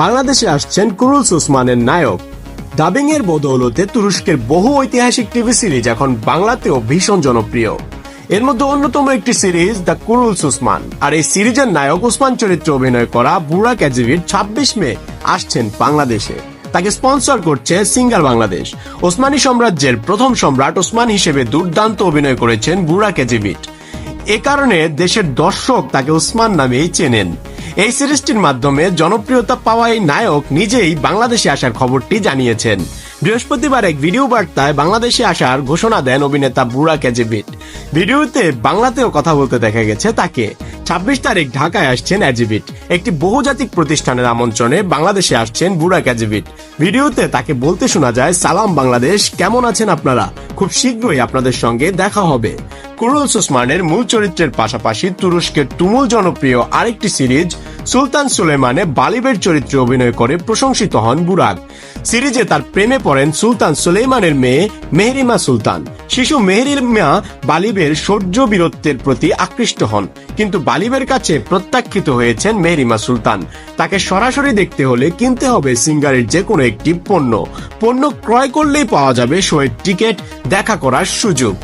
বাংলাদেশে আসছেন কুরুলস ওসমানের নায়ক। ডাবিং এর বদৌলতে তুরস্কের বহু ঐতিহাসিক টিভি সিরিজ এখন বাংলাতেও ভীষণ জনপ্রিয়। এর মধ্যে অন্যতম একটি সিরিজ দ্য কুরুলস ওসমান আর এই সিরিজের নায়ক ওসমান চরিত্রে অভিনয় করা বুড়া ক্যাজিভির ছাব্বিশ মে আসছেন বাংলাদেশে। তাকে স্পন্সর করছে সিঙ্গার বাংলাদেশ। ওসমানী সাম্রাজ্যের প্রথম সম্রাট ওসমান হিসেবে দুর্দান্ত অভিনয় করেছেন বুড়া কেজিবিট এ কারণে দেশের দর্শক তাকে ওসমান নামেই চেনেন। এই সিরিজটির মাধ্যমে জনপ্রিয়তা পাওয়া এই নায়ক নিজেই বাংলাদেশে আসার খবরটি জানিয়েছেন। বৃহস্পতিবার এক ভিডিও বার্তায় বাংলাদেশে আসার ঘোষণা দেন অভিনেতা বুড়া কেজিবিট ভিডিওতে বাংলাতেও কথা বলতে দেখা গেছে তাকে। ছাব্বিশ তারিখ ঢাকায় আসছেন অ্যাজিবিট। একটি বহুজাতিক প্রতিষ্ঠানের আমন্ত্রণে বাংলাদেশে আসছেন বুড়া ক্যাজিবিট। ভিডিওতে তাকে বলতে শোনা যায়, সালাম বাংলাদেশ, কেমন আছেন আপনারা? খুব শীঘ্রই আপনাদের সঙ্গে দেখা হবে। কুরুল সুসমানের মূল চরিত্রের পাশাপাশি তুরস্কের তুমুল জনপ্রিয় আরেকটি সিরিজ, সুলতান সুলেমানে বালিবের চরিত্রে অভিনয় করে প্রশংসিত হন বুরাক সিরিজে তার প্রেমে পড়েন সুলতান সুলেমানের মেয়ে মেহরিমা সুলতান। শিশু মেহরিমা বালিবের সৌর্য বীরত্বের প্রতি আকৃষ্ট হন, কিন্তু বালিবের কাছে প্রত্যাখ্যিত হয়েছেন মেহরিমা সুলতান। তাকে সরাসরি দেখতে হলে কিনতে হবে সিঙ্গারের যে কোনো একটি পণ্য। পণ্য ক্রয় করলেই পাওয়া যাবে শোয়ের টিকিট, দেখা করার সুযোগ।